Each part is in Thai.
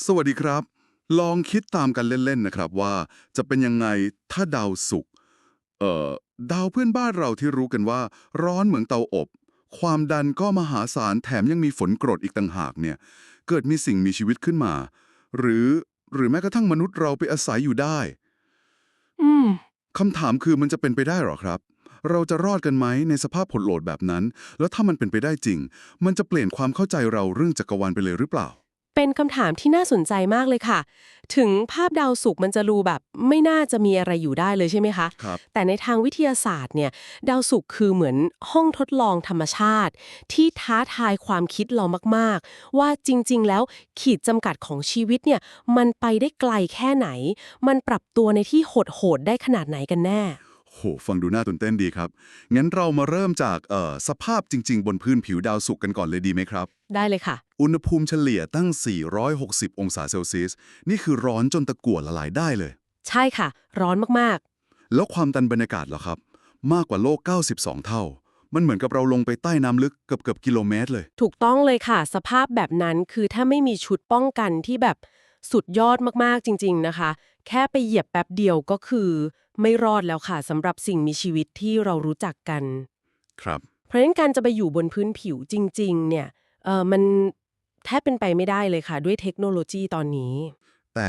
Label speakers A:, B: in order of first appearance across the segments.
A: สวัสดีครับ ลองคิดตามกันเล่นๆนะครับว่า จะเป็นยังไงถ้าดาวศุกร์เอ่อดาวเพื่อนบ้านเราที่รู้กันว่า ร้อนเหมือนเตาอบ ความดันก็มหาศาลแถมยังมีฝนกรดอีกต่างหากเนี่ย เกิดมีสิ่งมีชีวิตขึ้นมา หรือหรือแม้กระทั่งมนุษย์เราไปอาศัยอยู่ได้
B: อืม
A: คำถามคือมันจะเป็นไปได้หรอครับ เราจะรอดกันไหมในสภาพผลโหลดแบบนั้น แล้วถ้ามันเป็นไปได้จริง มันจะเปลี่ยนความเข้าใจเราเรื่องจักรวาลไปเลยหรือเปล่า
B: เป็นคำถามที่น่าสนใจมากเลยค่ะ ถึงภาพดาวศุกร์มันจะดูแบบไม่น่าจะมีอะไรอยู่ได้เลยใช่ไหมคะ
A: ครับ
B: แต่ในทางวิทยาศาสตร์เนี่ยดาวศุกร์คือเหมือนห้องทดลองธรรมชาติ ที่ท้าทายความคิดเรามากๆ ว่าจริงๆ แล้วขีดจำกัดของชีวิตเนี่ยมันไปได้ไกลแค่ไหน มันปรับตัวในที่โหดๆได้ขนาดไหนกันแน่
A: โห ฟังดูน่าตื่นเต้นดีครับ งั้นเรามาเริ่มจากเอ่อสภาพจริง ๆ บนพื้นผิวดาวศุกร์กันก่อนเลยดีไหมครับ
B: ได้เลยค่ะ
A: อุณหภูมิเฉลี่ยตั้ง 460 องศาเซลเซียส นี่คือร้อนจนตะกั่วละลายได้เลย
B: ใช่ค่ะ ร้อนมากๆ
A: แล้วความดันบรรยากาศเหรอครับ มากกว่าโลก 92 เท่า มันเหมือนกับเราลงไปใต้น้ำลึกเกือบเกือบๆกิโลเมตรเลย
B: ถูกต้องเลยค่ะ สภาพแบบนั้นคือถ้าไม่มีชุดป้องกันที่แบบสุดยอดมากๆจริง ๆนะคะ แค่ไปเหยียบแป๊บเดียวก็คือ ไม่รอดแล้วค่ะสำหรับสิ่งมีชีวิตที่เรารู้จักกัน
A: ครับ
B: เพราะฉะนั้นการจะไปอยู่บนพื้นผิวจริง ๆ เนี่ยเออมันแทบเป็นไปไม่ได้เลยค่ะ ด้วยเทคโนโลยีตอนนี้
A: แต่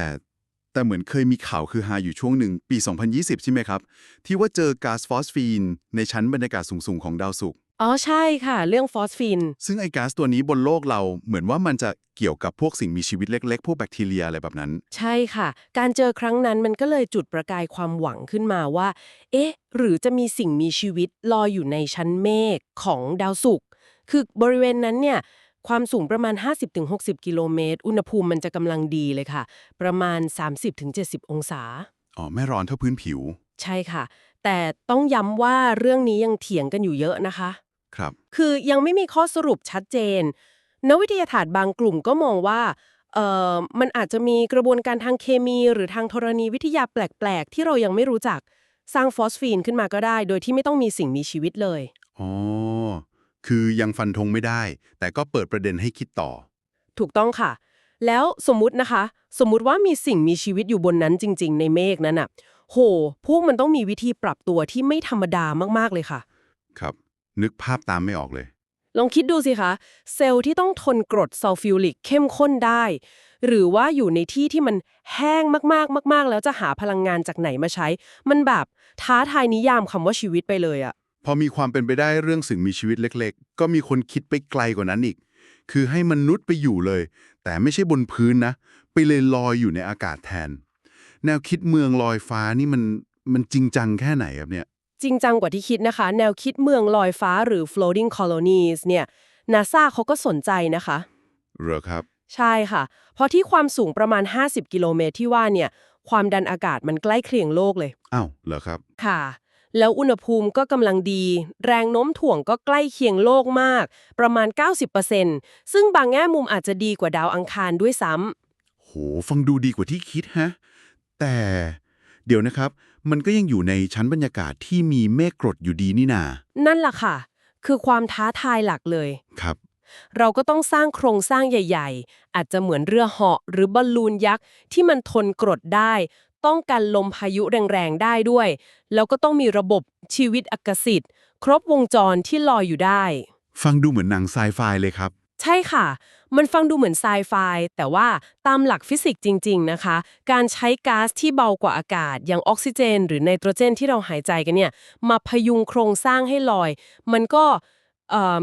A: แต่เหมือนเคยมีข่าวคือฮาอยู่ช่วงหนึ่งปี 2020 ใช่ไหมครับ ที่ว่าเจอก๊าซฟอสฟีนในชั้นบรรยากาศสูง ๆ ของดาวศุกร์
B: อ๋อใช่ค่ะ เรื่องฟอสฟิน
A: ซึ่งไอ้ก๊าซตัวนี้บนโลกเราเหมือนว่ามันจะเกี่ยวกับพวกสิ่งมีชีวิตเล็กๆ พวกแบคทีเรียอะไรแบบนั้น
B: ใช่ค่ะ การเจอครั้งนั้นมันก็เลยจุดประกายความหวังขึ้นมาว่า เอ๊ะ หรือจะมีสิ่งมีชีวิตลอยอยู่ในชั้นเมฆของดาวศุกร์คือบริเวณนั้นเนี่ยความสูงประมาณ 50-60 กิโลเมตร อุณหภูมิมันจะกำลังดีเลยค่ะ ประมาณ 30-70 องศา
A: อ๋อ ไม่ร้อนเท่าพื้นผิว
B: ใช่ค่ะ แต่ต้องย้ำว่าเรื่องนี้ยังเถียงกันอยู่เยอะนะคะ
A: ครับ
B: คือยังไม่มีข้อสรุปชัดเจน นักวิทยาศาสตร์บางกลุ่มก็มองว่าเอ่อมันอาจจะมีกระบวนการทางเคมีหรือทางธรณีวิทยาแปลก ๆ ที่เรายังไม่รู้จักสร้างฟอสฟีนขึ้นมาก็ได้ โดยที่ไม่ต้องมีสิ่งมีชีวิตเลย
A: อ๋อ คือยังฟันธงไม่ได้ แต่ก็เปิดประเด็นให้คิดต่อ
B: ถูกต้องค่ะ แล้วสมมุตินะคะ สมมุติว่ามีสิ่งมีชีวิตอยู่บนนั้นจริง ๆ ในเมฆนั้นน่ะ โห พวกมันต้องมีวิธีปรับตัวที่ไม่ธรรมดามากๆเลยค่ะ
A: ครับ นึกภาพตามไม่ออกเลย
B: ลองคิดดูสิคะ เซลล์ที่ต้องทนกรดซัลฟิวริกเข้มข้นได้ หรือว่าอยู่ในที่ที่มันแห้งมากๆ มาก ๆ แล้วจะหาพลังงานจากไหนมาใช้ มันแบบท้าทายนิยามคำว่าชีวิตไปเลยอะ
A: พอมีความเป็นไปได้เรื่องสิ่งมีชีวิตเล็ก ๆ ก็มีคนคิดไปไกลกว่านั้นอีก คือให้มนุษย์ไปอยู่เลย แต่ไม่ใช่บนพื้นนะ ไปเลยลอยอยู่ในอากาศแทน แนวคิดเมืองลอยฟ้านี่มันมันจริงจังแค่ไหนครับเนี่ย
B: จริงจังกว่าที่คิดนะคะ แนวคิดเมืองลอยฟ้าหรือ floating colonies เนี่ยนาซาเขาก็สนใจนะคะ
A: เหรอครับ
B: ใช่ค่ะ เพราะที่ความสูงประมาณ 50 กิโลเมตรที่ว่าเนี่ย ความดันอากาศมันใกล้เคียงโลกเลย
A: อ้าวเหรอครับ
B: ค่ะ แล้วอุณหภูมิก็กำลังดี แรงโน้มถ่วงก็ใกล้เคียงโลกมาก ประมาณ 90%ซึ่งบางแง่มุมอาจจะดีกว่าดาวอังคารด้วยซ้ำ
A: โห ฟังดูดีกว่าที่คิดฮะ แต่ เดี๋ยวนะครับ มันก็ยังอยู่ในชั้นบรรยากาศที่มีเมฆกรดอยู่ดีนี่นา
B: นั่นล่ะค่ะ คือความท้าทายหลักเลย
A: ครับ
B: เราก็ต้องสร้างโครงสร้างใหญ่ ๆ อาจจะเหมือนเรือเหาะหรือบอลลูนยักษ์ที่มันทนกรดได้ ต้องกันลมพายุแรงๆ ได้ด้วย แล้วก็ต้องมีระบบชีวิตอากาศิตครบวงจรที่ลอยอยู่ได้
A: ฟังดูเหมือนหนังไซไฟเลยครับ
B: ใช่ค่ะ มันฟังดูเหมือนไซไฟแต่ว่าตามหลักฟิสิกส์จริง ๆ นะคะ การใช้ก๊าซที่เบากว่าอากาศ อย่างออกซิเจน หรือไนโตรเจนที่เราหายใจกันเนี่ย มาพยุงโครงสร้างให้ลอย มันก็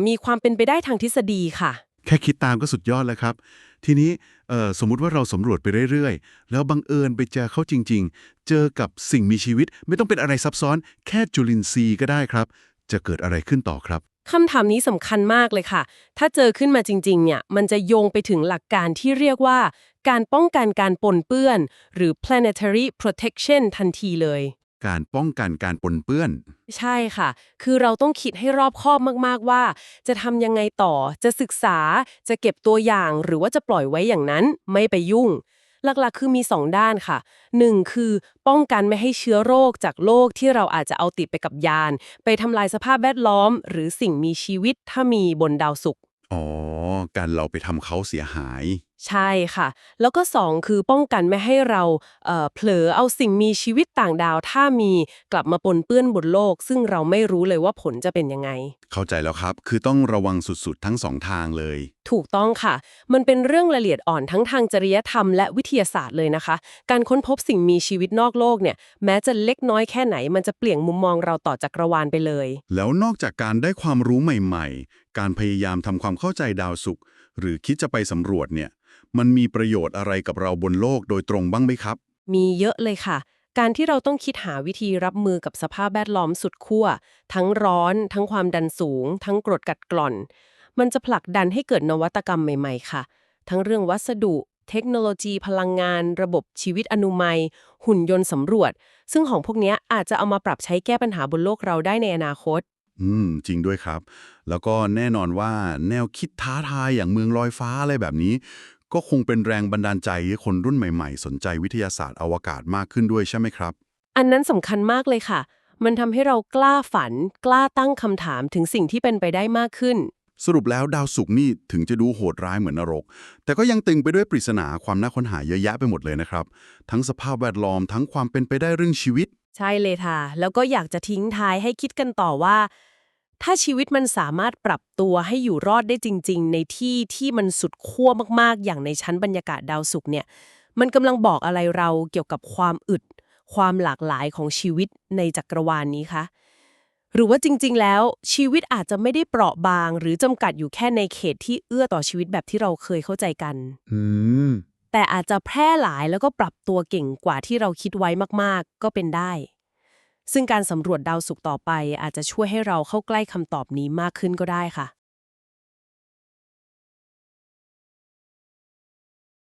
B: มีความเป็นไปได้ทางทฤษฎีค่ะ
A: แค่คิดตามก็สุดยอดแล้วครับ ทีนี้สมมุติว่าเราสำรวจไปเรื่อยๆ แล้วบังเอิญไปเจอเขาจริง ๆ เจอกับสิ่งมีชีวิต ไม่ต้องเป็นอะไรซับซ้อน แค่จุลินทรีย์ก็ได้ครับ จะเกิดอะไรขึ้นต่อครับ
B: คำถามนี้สำคัญมากเลยค่ะ ถ้าเจอขึ้นมาจริง ๆ เนี่ย มันจะโยงไปถึงหลักการที่เรียกว่า การป้องกันการปนเปื้อน หรือ planetary protection ทันทีเลย
A: การป้องกันการปนเปื้อน
B: ใช่ค่ะ คือเราต้องคิดให้รอบคอบมากๆว่า จะทำยังไงต่อ จะศึกษา จะเก็บตัวอย่าง หรือว่าจะปล่อยไว้อย่างนั้น ไม่ไปยุ่ง หลักๆ คือมี 2 ด้านค่ะ 1. คือป้องกันไม่ให้เชื้อโรคจากโลกที่เราอาจจะเอาติดไปกับยาน ไปทำลายสภาพแวดล้อม หรือสิ่งมีชีวิตถ้ามีบนดาวศุกร์
A: อ๋อ การเราไปทำเขาเสียหาย
B: ใช่ค่ะ แล้วก็สองคือป้องกันไม่ให้เราเอ่อเผลอเอาสิ่งมีชีวิตต่างดาว ถ้ามีกลับมาปนเปื้อนบนโลก ซึ่งเราไม่รู้เลยว่าผลจะเป็นยังไง
A: เข้าใจแล้วครับ คือต้องระวังสุดๆ ทั้งสองทางเลย
B: ถูกต้องค่ะ มันเป็นเรื่องละเอียดอ่อนทั้งทางจริยธรรมและวิทยาศาสตร์เลยนะคะ การค้นพบสิ่งมีชีวิตนอกโลกเนี่ย แม้จะเล็กน้อยแค่ไหน มันจะเปลี่ยนมุมมองเราต่อจักรวาลไปเลย
A: แล้วนอกจากการได้ความรู้ใหม่ๆ การพยายามทำความเข้าใจดาวศุกร์ หรือคิดจะไปสำรวจเนี่ย มันมีประโยชน์อะไรกับเราบนโลกโดยตรงบ้างไหมครับ
B: มีเยอะเลยค่ะ การที่เราต้องคิดหาวิธีรับมือกับสภาพแวดล้อมสุดขั้ว ทั้งร้อน ทั้งความดันสูง ทั้งกรดกัดกร่อน มันจะผลักดันให้เกิดนวัตกรรมใหม่ๆ ค่ะ ทั้งเรื่องวัสดุ เทคโนโลยี พลังงาน ระบบชีวิตอนุมัย หุ่นยนต์สำรวจ ซึ่งของพวกนี้อาจจะเอามาปรับใช้แก้ปัญหาบนโลกเราได้ในอนาคต
A: อืม จริงด้วยครับ แล้วก็แน่นอนว่าแนวคิดท้าทายอย่างเมืองลอยฟ้าอะไรแบบนี้ ก็คงเป็นแรงบันดาลใจให้คนรุ่นใหม่ๆ สนใจวิทยาศาสตร์อวกาศมากขึ้นด้วยใช่ไหมครับ
B: อันนั้นสำคัญมากเลยค่ะ มันทำให้เรากล้าฝัน กล้าตั้งคำถามถึงสิ่งที่เป็นไปได้มากขึ้น
A: สรุปแล้วดาวศุกร์นี่ถึงจะดูโหดร้ายเหมือนนรก แต่ก็ยังตึงไปด้วยปริศนาความน่าค้นหาเยอะแยะไปหมดเลยนะครับ ทั้งสภาพแวดล้อมทั้งความเป็นไปได้เรื่องชีวิต
B: ใช่เลยค่ะ แล้วก็อยากจะทิ้งท้ายให้คิดกันต่อว่า ถ้าชีวิตมันสามารถปรับตัวให้อยู่รอดได้จริง ๆ ในที่ที่มันสุดขั้วมากๆ อย่างในชั้นบรรยากาศดาวศุกร์เนี่ย มันกำลังบอกอะไรเราเกี่ยวกับความอึด ความหลากหลายของชีวิตในจักรวาลนนี้คะ หรือว่าจริง ๆ แล้วชีวิตอาจจะไม่ได้เปราะบาง หรือจำกัดอยู่แค่ในเขตที่เอื้อต่อชีวิตแบบที่เราเคยเข้าใจกัน
A: อืม
B: แต่อาจจะแพร่หลายแล้วก็ปรับตัวเก่งกว่าที่เราคิดไว้มากๆ ก็เป็นได้ ซึ่งการสำรวจดาวศุกร์ต่อไปอาจจะช่วยให้เราเข้าใกล้คำตอบนี้มากขึ้นก็ได้ค่ะ